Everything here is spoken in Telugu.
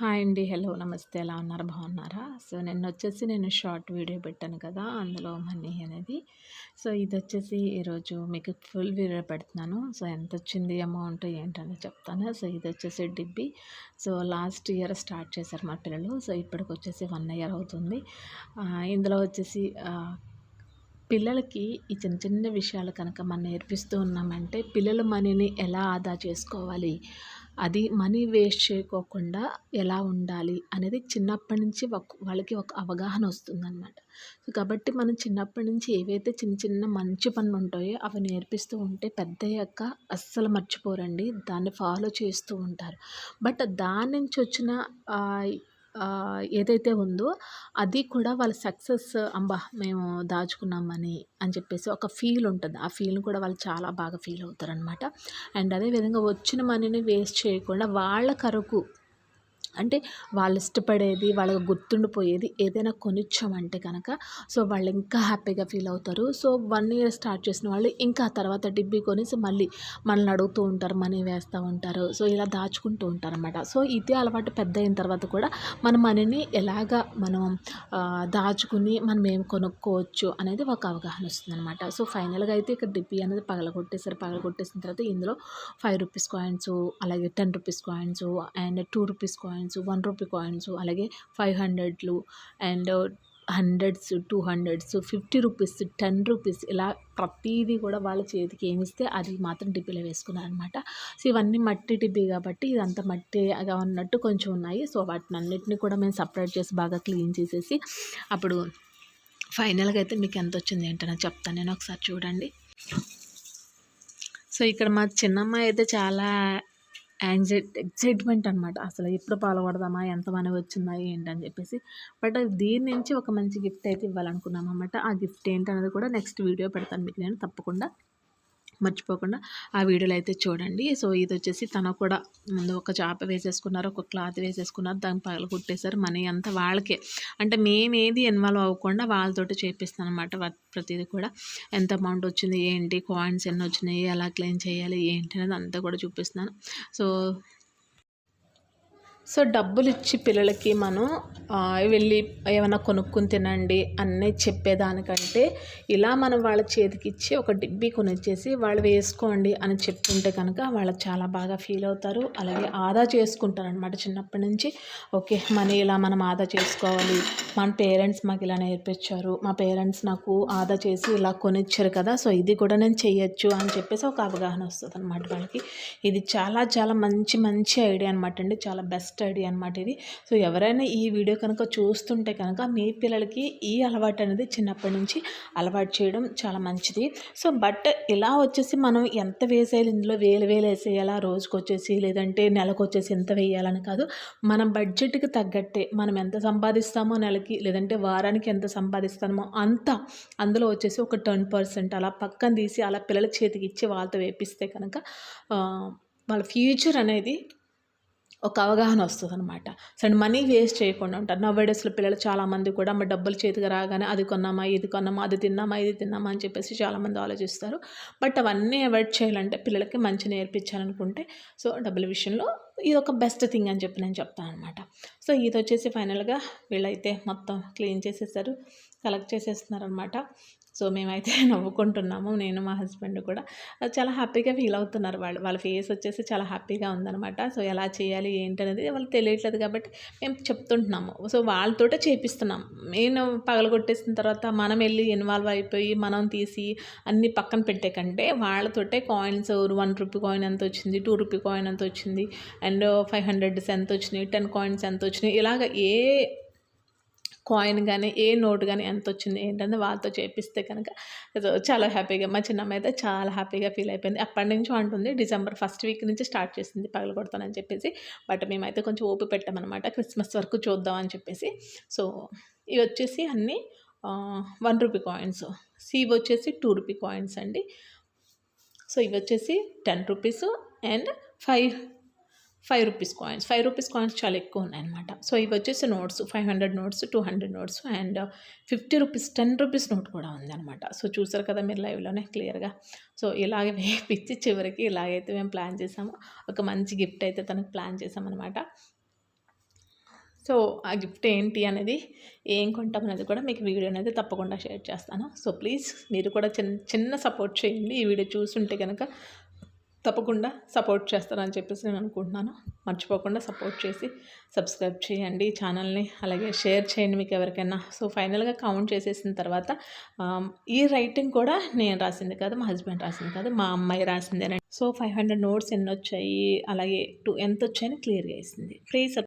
హాయ్ అండి. హలో నమస్తే. ఎలా ఉన్నారు? బాగున్నారా? సో నిన్న వచ్చేసి నేను షార్ట్ వీడియో పెట్టాను కదా అందులో మనీ అనేది. సో ఇది వచ్చేసి ఈరోజు మీకు ఫుల్ వీడియో పెడుతున్నాను. సో ఎంత వచ్చింది అమౌంట్ ఏంటని చెప్తాను. సో ఇది వచ్చేసి డిబ్బి. సో లాస్ట్ ఇయర్ స్టార్ట్ చేశారు మా పిల్లలు. సో ఇప్పటికి వచ్చేసి వన్ ఇయర్ అవుతుంది. ఇందులో వచ్చేసి పిల్లలకి ఈ చిన్న చిన్న విషయాలు కనుక మనం నేర్పిస్తూ ఉన్నామంటే పిల్లల మనీని ఎలా ఆదా చేసుకోవాలి? అది మనీ వేస్ట్ చేయకోకుండా ఎలా ఉండాలి అనేది చిన్నప్పటి నుంచి వాళ్ళకి ఒక అవగాహన వస్తుందన్నమాట. సో కాబట్టి మనం చిన్నప్పటి నుంచి ఏవైతే చిన్న చిన్న మంచి పనులు ఉంటాయో అవి నేర్పిస్తూ ఉంటే పెద్దయ్యాక అస్సలు మర్చిపోరండి. దాన్ని ఫాలో చేస్తూ ఉంటారు. బట్ దాని నుంచి వచ్చిన ఏదైతే ఉందో అది కూడా వాళ్ళ సక్సెస్ అంబా మేము దాచుకున్నామని అని చెప్పేసి ఒక ఫీల్ ఉంటుంది. ఆ ఫీల్ కూడా వాళ్ళు చాలా బాగా ఫీల్ అవుతారనమాట అండ్ అదేవిధంగా వచ్చిన మనీని వేస్ట్ చేయకుండా వాళ్ళ కరకు అంటే వాళ్ళు ఇష్టపడేది వాళ్ళకి గుర్తుండిపోయేది ఏదైనా కొనిచ్చామంటే కనుక సో వాళ్ళు ఇంకా హ్యాపీగా ఫీల్ అవుతారు. సో వన్ ఇయర్ స్టార్ట్ చేసిన వాళ్ళు ఇంకా తర్వాత డిబ్బీ కొనేసి మళ్ళీ మనల్ని అడుగుతూ ఉంటారు మనీ వేస్తూ ఉంటారు. సో ఇలా దాచుకుంటూ ఉంటారు అనమాట సో ఇదే అలవాటు పెద్ద అయిన తర్వాత కూడా మన మనీని ఎలాగా మనం దాచుకుని మనం ఏం కొనుక్కోవచ్చు అనేది ఒక అవగాహన వస్తుంది అనమాట సో ఫైనల్గా అయితే ఇక్కడ డిబ్బీ అనేది పగలగొట్టేసారు పగలగొట్టేసిన తర్వాత ఇందులో ఫైవ్ రూపీస్ కాయిన్స్ అలాగే ten rupees coins and two rupees coins one rupee coins అలాగే five హండ్రెడ్లు and hundreds two hundreds fifty rupees ten rupees ఇలా ప్రతిదీ కూడా వాళ్ళ చేతికి ఏమిస్తే అది మాత్రం టిబ్బీలో వేసుకున్నారు అనమాట సో ఇవన్నీ మట్టి టిబ్బీ కాబట్టి ఇదంతా మట్టిగా ఉన్నట్టు కొంచెం ఉన్నాయి. సో వాటిని అన్నిటిని కూడా మేము సపరేట్ చేసి బాగా క్లీన్ చేసేసి అప్పుడు ఫైనల్గా అయితే మీకు ఎంత వచ్చింది ఏంటనే చెప్తాను. నేను ఒకసారి చూడండి. సో ఇక్కడ మా చిన్నమ్మాయి అయితే చాలా యాంగ్జైట్ ఎక్సైట్మెంట్ అనమాట అసలు ఎప్పుడు పాల్గొడదామా ఎంత మనీ వచ్చిందా? ఏంటని చెప్పేసి. బట్ దీని నుంచి ఒక మంచి గిఫ్ట్ అయితే ఇవ్వాలనుకున్నాం అనమాట ఆ గిఫ్ట్ ఏంటనేది కూడా నెక్స్ట్ వీడియో పెడతాను మీకు నేను తప్పకుండా. మర్చిపోకుండా ఆ వీడియోలో అయితే చూడండి. సో ఇది వచ్చేసి తను కూడా ముందు ఒక చాప వేసేసుకున్నారు ఒక క్లాత్ వేసేసుకున్నారు దాని పగల కుట్టేశారు మనీ అంతా వాళ్ళకే. అంటే మేమేది ఇన్వాల్వ్ అవ్వకుండా వాళ్ళతోటి చేపిస్తాను అనమాట ప్రతిదీ కూడా. ఎంత అమౌంట్ వచ్చింది ఏంటి కాయిన్స్ ఎన్ని వచ్చినాయి ఎలా క్లెయిమ్ చేయాలి ఏంటి అనేది అంతా కూడా చూపిస్తున్నాను. సో సో డబ్బులు ఇచ్చి పిల్లలకి మనం వెళ్ళి ఏమైనా కొనుక్కుని తినండి అన్నీ చెప్పేదానికంటే ఇలా మనం వాళ్ళ చేతికి ఇచ్చి ఒక డిబ్బి కొనిచ్చేసి వాళ్ళు వేసుకోండి అని చెప్తుంటే కనుక వాళ్ళు చాలా బాగా ఫీల్ అవుతారు. అలాగే ఆదా చేసుకుంటారనమాట చిన్నప్పటి నుంచి. ఓకే మనీ ఇలా మనం ఆదా చేసుకోవాలి. మన పేరెంట్స్ మాకు ఇలా నేర్పించారు. మా పేరెంట్స్ నాకు ఆదా చేసి ఇలా కొనిచ్చారు కదా సో ఇది కూడా నేను చేయొచ్చు అని చెప్పేసి ఒక అవగాహన వస్తుంది అనమాట వాళ్ళకి. ఇది చాలా చాలా మంచి మంచి ఐడియా అనమాట అండి. చాలా బెస్ట్ స్టడీ అనమాట ఇది. సో ఎవరైనా ఈ వీడియో కనుక చూస్తుంటే కనుక మీ పిల్లలకి ఈ అలవాటు అనేది చిన్నప్పటి నుంచి అలవాటు చేయడం చాలా మంచిది. సో బట్ ఇలా వచ్చేసి మనం ఎంత వేసేయాలి? ఇందులో వేలు వేలు వేసేయాలా? రోజుకు వచ్చేసి లేదంటే నెలకు వచ్చేసి ఎంత వేయాలని కాదు. మనం బడ్జెట్కి తగ్గట్టే మనం ఎంత సంపాదిస్తామో నెలకి లేదంటే వారానికి ఎంత సంపాదిస్తామో అంత అందులో వచ్చేసి ఒక టెన్ పర్సెంట్ అలా పక్కన తీసి అలా పిల్లల చేతికి ఇచ్చి వాళ్ళతో వేపిస్తే కనుక వాళ్ళ ఫ్యూచర్ అనేది ఒక అవగాహన వస్తుంది అనమాట సో మనీ వేస్ట్ చేయకుండా ఉంటారు. నవ్వే డేస్లో పిల్లలు చాలామంది కూడా మా డబ్బులు చేతికి రాగానే అది కొన్నామా ఇది కొన్నామా అది తిన్నామా ఇది తిన్నామా అని చెప్పేసి చాలామంది ఆలోచిస్తారు. బట్ అవన్నీ అవాయిడ్ చేయాలంటే పిల్లలకి మంచి నేర్పించాలనుకుంటే సో డబ్బుల విషయంలో ఇది ఒక బెస్ట్ థింగ్ అని చెప్పి నేను చెప్తాను అనమాట సో ఇది వచ్చేసి ఫైనల్గా వీళ్ళైతే మొత్తం క్లీన్ చేసేసారు కలెక్ట్ చేసేస్తున్నారు అనమాట సో మేమైతే నవ్వుకుంటున్నాము నేను మా హస్బెండ్ కూడా. చాలా హ్యాపీగా ఫీల్ అవుతున్నారు వాళ్ళు. వాళ్ళ ఫేస్ వచ్చేసి చాలా హ్యాపీగా ఉందన్నమాట. సో ఎలా చేయాలి ఏంటి అనేది వాళ్ళు తెలియట్లేదు కాబట్టి మేము చెప్తుంటున్నాము. సో వాళ్ళతోటే చేపిస్తున్నాం. నేను పగలగొట్టేసిన తర్వాత మనం వెళ్ళి ఇన్వాల్వ్ అయిపోయి మనం తీసి అన్ని పక్కన పెట్టే కంటే వాళ్ళతోటే కాయిన్స్ వన్ రూపీ కాయిన్ ఎంత వచ్చింది టూ రూపీ కాయిన్ ఎంత వచ్చింది అండ్ ఫైవ్ హండ్రెడ్స్ ఎంత వచ్చినాయి టెన్ కాయిన్స్ ఎంత వచ్చినాయి ఇలాగ ఏ కాయిన్ కానీ ఏ నోట్ కానీ ఎంత వచ్చింది ఏంటంటే వాళ్ళతో చేపిస్తే కనుక చాలా హ్యాపీగా మా చిన్నమ్మ అయితే చాలా హ్యాపీగా ఫీల్ అయిపోయింది. అప్పటి నుంచి అంటుంది డిసెంబర్ ఫస్ట్ వీక్ నుంచి స్టార్ట్ చేసింది పగల కొడతానని చెప్పేసి బట్ మేమైతే కొంచెం ఓపి పెట్టామన్నమాట క్రిస్మస్ వరకు చూద్దామని చెప్పేసి. సో ఇవి వచ్చేసి అన్నీ వన్ రూపీ కాయిన్స్ సీవ్ వచ్చేసి టూ రూపీ కాయిన్స్ అండి. సో ఇవి వచ్చేసి ten rupees and five five rupees coins five rupees coins చాలా ఎక్కువ ఉన్నాయన్నమాట. సో ఇవి వచ్చేసి notes five hundred notes two hundred notes and fifty rupees ten rupees note కూడా ఉందన్నమాట. సో చూసారు కదా మీరు లైవ్లోనే క్లియర్గా సో ఇలాగే వేపించి చివరికి ఇలాగైతే మేము ప్లాన్ చేసాము. ఒక మంచి గిఫ్ట్ అయితే తనకు ప్లాన్ చేసామన్నమాట. సో ఆ గిఫ్ట్ ఏంటి అనేది ఏం కొంటాం అనేది కూడా మీకు వీడియో అనేది తప్పకుండా షేర్ చేస్తాను. సో ప్లీజ్ మీరు కూడా చిన్న చిన్న సపోర్ట్ చేయండి. ఈ వీడియో చూస్తుంటే కనుక తప్పకుండా సపోర్ట్ చేస్తారని చెప్పేసి నేను అనుకుంటున్నాను. మర్చిపోకుండా సపోర్ట్ చేసి సబ్స్క్రైబ్ చేయండి ఛానల్ని అలాగే షేర్ చేయండి మీకు ఎవరికైనా. సో ఫైనల్గా కౌంట్ చేసేసిన తర్వాత ఈ రైటింగ్ కూడా నేను రాసింది కాదు మా హస్బెండ్ రాసింది కాదు మా అమ్మాయి రాసిందేనండి. సో ఫైవ్ హండ్రెడ్ నోట్స్ ఎన్ని వచ్చాయి అలాగే టూ ఎంత వచ్చాయని క్లియర్గా వేసింది. ప్లీజ్